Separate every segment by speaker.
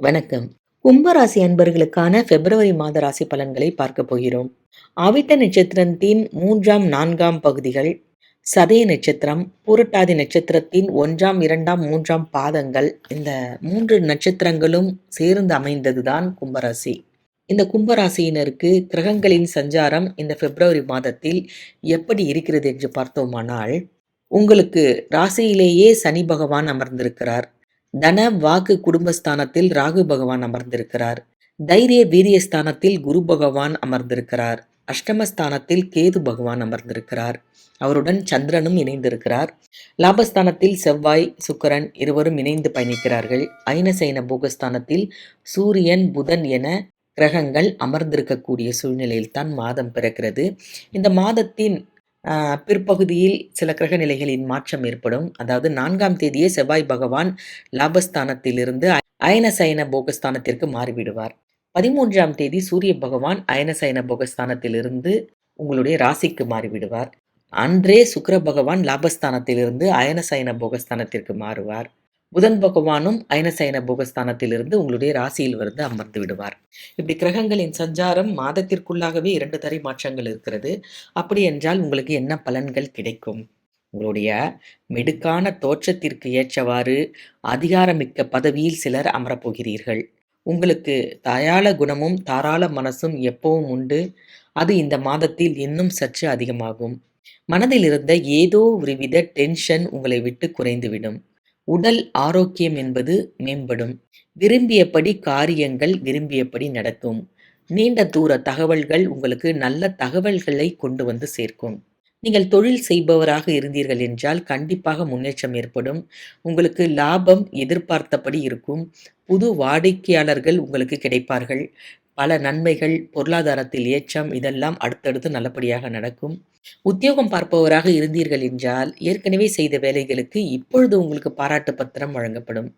Speaker 1: வணக்கம். கும்பராசி அன்பர்களுக்கான பிப்ரவரி மாத ராசி பலன்களை பார்க்க போகிறோம். ஆவிட்ட நட்சத்திரத்தின் மூன்றாம் நான்காம் பகுதிகள் சதய நட்சத்திரம் பூரட்டாதி நட்சத்திரத்தின் ஒன்றாம் இரண்டாம் மூன்றாம் பாதங்கள் இந்த மூன்று நட்சத்திரங்களும் சேர்ந்து அமைந்ததுதான் கும்பராசி. இந்த கும்பராசியினருக்கு கிரகங்களின் சஞ்சாரம் இந்த பிப்ரவரி மாதத்தில் எப்படி இருக்கிறது என்று பார்த்தோமானால் உங்களுக்கு ராசியிலேயே சனி பகவான் அமர்ந்திருக்கிறார். தன வாக்கு குடும்பஸ்தானத்தில் ராகு பகவான் அமர்ந்திருக்கிறார். தைரிய வீரியஸ்தானத்தில் குரு பகவான் அமர்ந்திருக்கிறார். அஷ்டமஸ்தானத்தில் கேது பகவான் அமர்ந்திருக்கிறார். அவருடன் சந்திரனும் இணைந்திருக்கிறார். லாபஸ்தானத்தில் செவ்வாய் சுக்கரன் இருவரும் இணைந்து பயணிக்கிறார்கள். ஐனசைன போகஸ்தானத்தில் சூரியன் புதன் என கிரகங்கள் அமர்ந்திருக்கக்கூடிய சூழ்நிலையில் தான் மாதம் பிறக்கிறது. இந்த மாதத்தின் பிற்பகுதியில் சில கிரக நிலைகளின் மாற்றம் ஏற்படும். அதாவது நான்காம் தேதியே செவ்வாய் பகவான் லாபஸ்தானத்திலிருந்து அயனசயன போகஸ்தானத்திற்கு மாறிவிடுவார். பதிமூன்றாம் தேதி சூரிய பகவான் அயனசயன போகஸ்தானத்திலிருந்து உங்களுடைய ராசிக்கு மாறிவிடுவார். அன்றே சுக்கர பகவான் லாபஸ்தானத்திலிருந்து அயனசயன போகஸ்தானத்திற்கு மாறுவார். புதன் பகவானும் அயனசயன போகஸ்தானத்திலிருந்து உங்களுடைய ராசியில் வந்து அமர்ந்து விடுவார். இப்படி கிரகங்களின் சஞ்சாரம் மாதத்திற்குள்ளாகவே இரண்டு தரை மாற்றங்கள் இருக்கிறது. அப்படி என்றால் உங்களுக்கு என்ன பலன்கள் கிடைக்கும்? உங்களுடைய மெடுக்கான தோற்றத்திற்கு ஏற்றவாறு அதிகாரமிக்க பதவியில் சிலர் அமரப்போகிறீர்கள். உங்களுக்கு தயாள குணமும் தாராள மனசும் எப்பவும் உண்டு. அது இந்த மாதத்தில் இன்னும் சற்று அதிகமாகும். மனதில் இருந்த ஏதோ ஒருவித டென்ஷன் உங்களை விட்டு குறைந்துவிடும். உடல் ஆரோக்கியம் என்பது மேம்படும். விரும்பியபடி காரியங்கள் விரும்பியபடி நடக்கும். நீண்ட தூர தகவல்கள் உங்களுக்கு நல்ல தகவல்களை கொண்டு வந்து சேர்க்கும். நீங்கள் தொழில் செய்பவராக இருந்தீர்கள் என்றால் கண்டிப்பாக முன்னேற்றம் ஏற்படும். உங்களுக்கு லாபம் எதிர்பார்த்தபடி இருக்கும். புது வாடிக்கையாளர்கள் உங்களுக்கு கிடைப்பார்கள். பல நன்மைகள் பொருளாதாரத்தில் ஏற்றம் இதெல்லாம் அடுத்தடுத்து நல்லபடியாக நடக்கும். உத்தியோகம் பார்ப்பவராக இருந்தீர்கள் என்றால் ஏற்கனவே செய்த வேலைகளுக்கு இப்பொழுது உங்களுக்கு பாராட்டு பத்திரம் வழங்கப்படும்.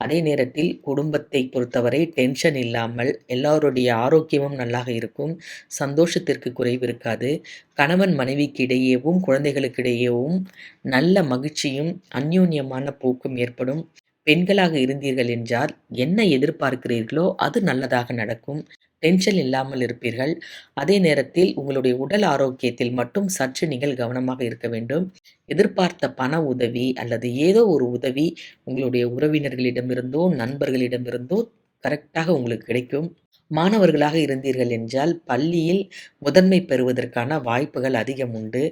Speaker 1: அதே நேரத்தில் குடும்பத்தை பொறுத்தவரை டென்ஷன் இல்லாமல் எல்லோருடைய ஆரோக்கியமும் நல்லாக இருக்கும். சந்தோஷத்திற்கு குறைவு இருக்காது. கணவன் மனைவிக்கு இடையேவும் குழந்தைகளுக்கு இடையேவும் நல்ல மகிழ்ச்சியும் அந்யூன்யமான போக்கும் ஏற்படும். பெண்களாக இருந்தீர்கள் என்றால் என்ன எதிர்பார்க்கிறீர்களோ அது நல்லதாக நடக்கும். டென்ஷன் இல்லாமல் இருப்பீர்கள். அதே நேரத்தில் உங்களுடைய உடல் ஆரோக்கியத்தில் மட்டும் சற்று நீங்கள் கவனமாக இருக்க வேண்டும். எதிர்பார்த்த பண உதவி அல்லது ஏதோ ஒரு உதவி உங்களுடைய உறவினர்களிடமிருந்தோ நண்பர்களிடமிருந்தோ கரெக்டாக உங்களுக்கு கிடைக்கும். மாணவர்களாக இருந்தீர்கள் என்றால் பள்ளியில் முதன்மை பெறுவதற்கான வாய்ப்புகள் அதிகம் உண்டு.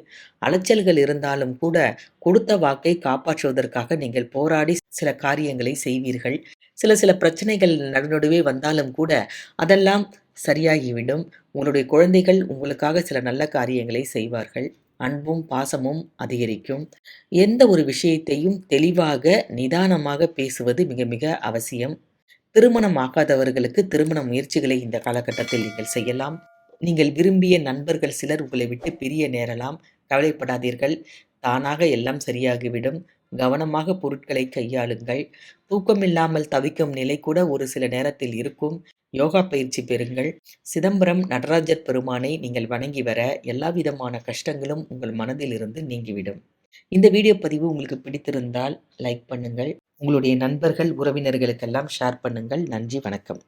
Speaker 1: அலைச்சல்கள் இருந்தாலும் கூட கொடுத்த வாக்கை காப்பாற்றுவதற்காக நீங்கள் போராடி சில காரியங்களை செய்வீர்கள். சில சில பிரச்சனைகள் நடுநடுவே வந்தாலும் கூட அதெல்லாம் சரியாகிவிடும். உங்களுடைய குழந்தைகள் உங்களுக்காக சில நல்ல காரியங்களை செய்வார்கள். அன்பும் பாசமும் அதிகரிக்கும். எந்த ஒரு விஷயத்தையும் தெளிவாக நிதானமாக பேசுவது மிக மிக அவசியம். திருமணம் ஆகாதவர்களுக்கு திருமண முயற்சிகளை இந்த காலகட்டத்தில் நீங்கள் செய்யலாம். நீங்கள் விரும்பிய நண்பர்கள் சிலர் உங்களை விட்டு பிரிய நேரலாம். கவலைப்படாதீர்கள். தானாக எல்லாம் சரியாகிவிடும். கவனமாக பொருட்களை கையாளுங்கள். தூக்கமில்லாமல் தவிக்கும் நிலை கூட ஒரு சில நேரத்தில் இருக்கும். யோகா பயிற்சி பெறுங்கள். சிதம்பரம் நடராஜர் பெருமானை நீங்கள் வணங்கி வர எல்லா விதமான கஷ்டங்களும் உங்கள் மனதில் இருந்து நீங்கிவிடும். இந்த வீடியோ பதிவு உங்களுக்கு பிடித்திருந்தால் லைக் பண்ணுங்கள். உங்களுடைய நண்பர்கள் உறவினர்களுக்கெல்லாம் ஷேர் பண்ணுங்கள். நன்றி வணக்கம்.